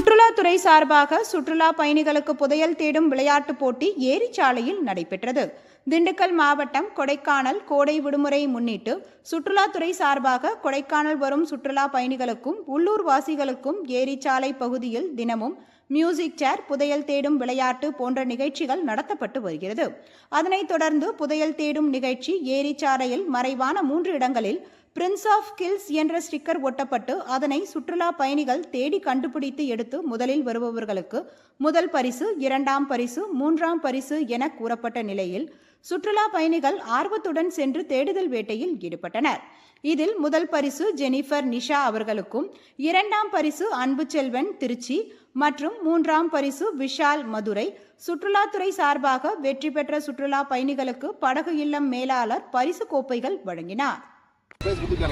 சுற்றுலாத்துறை சார்பாக சுற்றுலா பயணிகளுக்கு புதையல் தேடும் விளையாட்டுப் போட்டி ஏரிச்சாலையில் நடைபெற்றது. திண்டுக்கல் மாவட்டம் கொடைக்கானல் கோடை விடுமுறை முன்னிட்டு சுற்றுலாத்துறை சார்பாக கொடைக்கானல் வரும் சுற்றுலா பயணிகளுக்கும் உள்ளூர் வாசிகளுக்கும் ஏரிச்சாலை பகுதியில் தினமும் மியூசிக் சேர் புதையல் தேடும் விளையாட்டு போன்ற நிகழ்ச்சிகள் நடத்தப்பட்டு வருகிறது. அதனைத் தொடர்ந்து புதையல் தேடும் நிகழ்ச்சி ஏரிச்சாலையில் மறைவான மூன்று இடங்களில் பிரின்ஸ் ஆஃப் கில்ஸ் என்ற ஸ்டிக்கர் ஒட்டப்பட்டு அதனை சுற்றுலா பயணிகள் தேடி கண்டுபிடித்து எடுத்து முதலில் வருபவர்களுக்கு முதல் பரிசு இரண்டாம் பரிசு மூன்றாம் பரிசு என கூறப்பட்ட நிலையில் சுற்றுலா பயணிகள் ஆர்வத்துடன் சென்று தேடுதல் வேட்டையில் ஈடுபட்டனர். இதில் முதல் பரிசு ஜெனிஃபர் நிஷா அவர்களுக்கும் இரண்டாம் பரிசு அன்பு செல்வன் திருச்சி மற்றும் மூன்றாம் பரிசு விஷால் மதுரை. சுற்றுலாத்துறை சார்பாக வெற்றி பெற்ற சுற்றுலா பயணிகளுக்கு படகு இல்லம் மேலாளர் பரிசு கோப்பைகள் வழங்கினார்.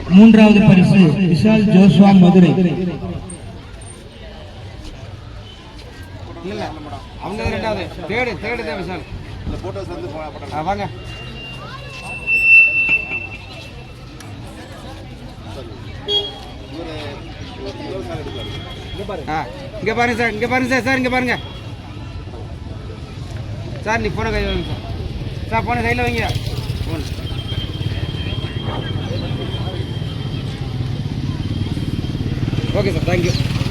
மூன்றாவது பரிசு விஷால் ஜோஸ்வா மதுரை. இல்ல அவங்க ரெண்டாவது தேடு தேடு தான் விஷால். இந்த போட்டோஸ் வந்து போ- வாங்க இங்க பாருங்க சார் இங்க பாருங்க சார் சார் இங்க பாருங்க. சார் நீ போன கை வைங்க சார். சார் போன சைடில் வைங்க. enfoques al tanque.